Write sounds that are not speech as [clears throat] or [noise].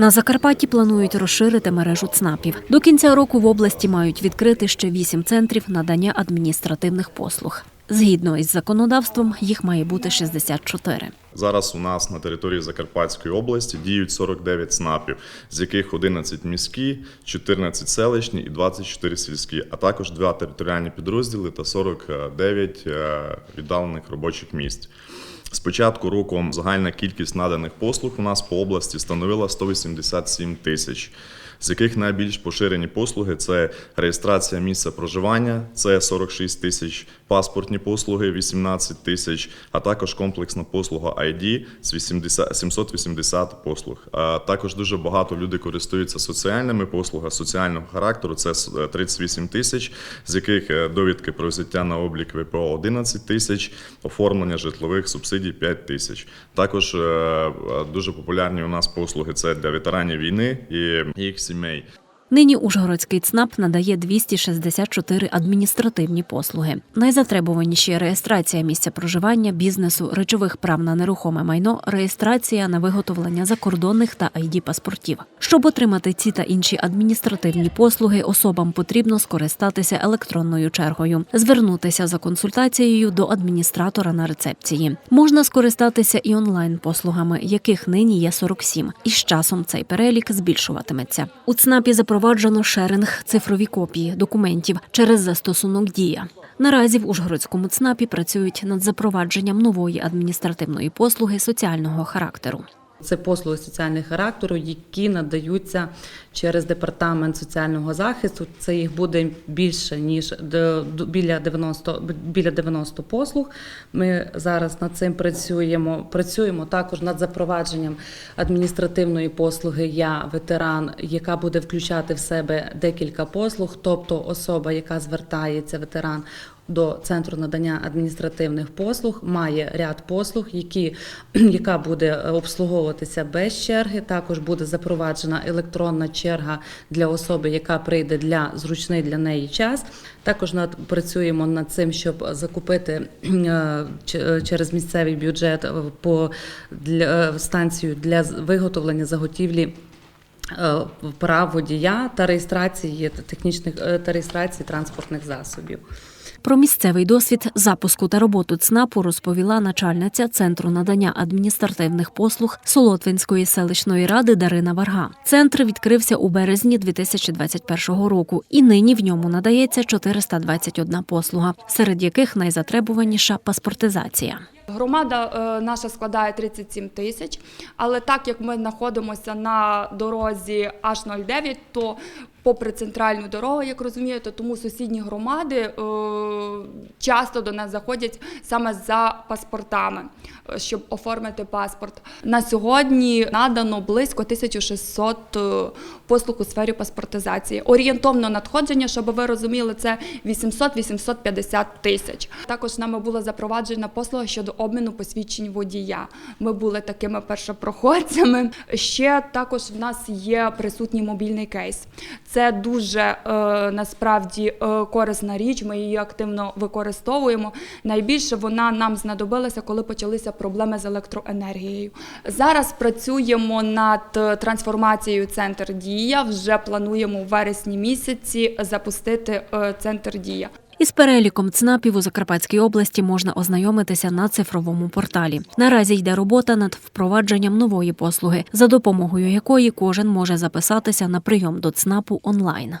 На Закарпатті планують розширити мережу ЦНАПів. До кінця року в області мають відкрити ще вісім центрів надання адміністративних послуг. Згідно із законодавством, їх має бути 64. Зараз у нас на території Закарпатської області діють 49 ЦНАПів, з яких 11 міські, 14 селищні і 24 сільські, а також два територіальні підрозділи та 49 е, віддалених робочих місць. З початку року загальна кількість наданих послуг у нас по області становила 187 тисяч, з яких найбільш поширені послуги це реєстрація місця проживання, це 46 тисяч, паспортні послуги 18 тисяч, а також комплексна послуга ID з 80, 780 послуг. А також дуже багато людей користуються соціальними послугами соціального характеру. Це с- 38 тисяч, з яких е, довідки про взяття на облік ВПО 11 тисяч, оформлення житлових субсидій 5 тисяч. Також е, е, дуже популярні у нас послуги це для ветеранів війни і їх сімей. Нині Ужгородський ЦНАП надає 264 адміністративні послуги. Найзатребуваніші реєстрація місця проживання, бізнесу, речових прав на нерухоме майно, реєстрація на виготовлення закордонних та id паспортів. Щоб отримати ці та інші адміністративні послуги, особам потрібно скористатися електронною чергою, звернутися за консультацією до адміністратора на рецепції. Можна скористатися і онлайн послугами, яких нині є 47. І з часом цей перелік збільшуватиметься. У ЦНАПі запроваджено шеринг цифрові копії документів через застосунок Дія. Наразі в Ужгородському ЦНАПі працюють над запровадженням нової адміністративної послуги соціального характеру. Це послуги соціального характеру, які надаються через департамент соціального захисту. Це їх буде більше ніж біля 90, біля 90 послуг. Ми зараз над цим працюємо. Працюємо також над запровадженням адміністративної послуги Я ветеран, яка буде включати в себе декілька послуг, тобто особа, яка звертається, ветеран до центру надання адміністративних послуг має ряд послуг, які, [clears throat] яка буде обслуговуватися без черги. Також буде запроваджена електронна черга для особи, яка прийде для зручний для неї час. Також над працюємо над цим, щоб закупити [clears throat] е, через місцевий бюджет е, по для е, станцію для виготовлення заготівлі. е, Прав водія та реєстрації технічних е, та реєстрації транспортних засобів. Про місцевий досвід запуску та роботу ЦНАПу розповіла начальниця центру надання адміністративних послуг Солотвинської селищної ради Дарина Варга. Центр відкрився у березні 2021 року, і нині в ньому надається 421 послуга, серед яких найзатребуваніша паспортизація. Громада е, наша складає 37 тисяч, але так як ми знаходимося на дорозі H09, то попри центральну дорогу, як розумієте, тому сусідні громади е, часто до нас заходять саме за паспортами, е, щоб оформити паспорт. На сьогодні надано близько 1600 е, послуг у сфері паспортизації. Орієнтовно надходження, щоб ви розуміли, це 800-850 тисяч. Також нами була запроваджена послуга щодо обміну посвідчень водія. Ми були такими першопроходцями. Ще також в нас є присутній мобільний кейс. Це дуже е, насправді е, корисна річ. Ми її активно використовуємо. Найбільше вона нам знадобилася, коли почалися проблеми з електроенергією. Зараз працюємо над трансформацією центр дія. Вже плануємо у вересні місяці запустити е, центр дія. Із переліком ЦНАПів у Закарпатській області можна ознайомитися на цифровому порталі. Наразі йде робота над впровадженням нової послуги, за допомогою якої кожен може записатися на прийом до ЦНАПу онлайн.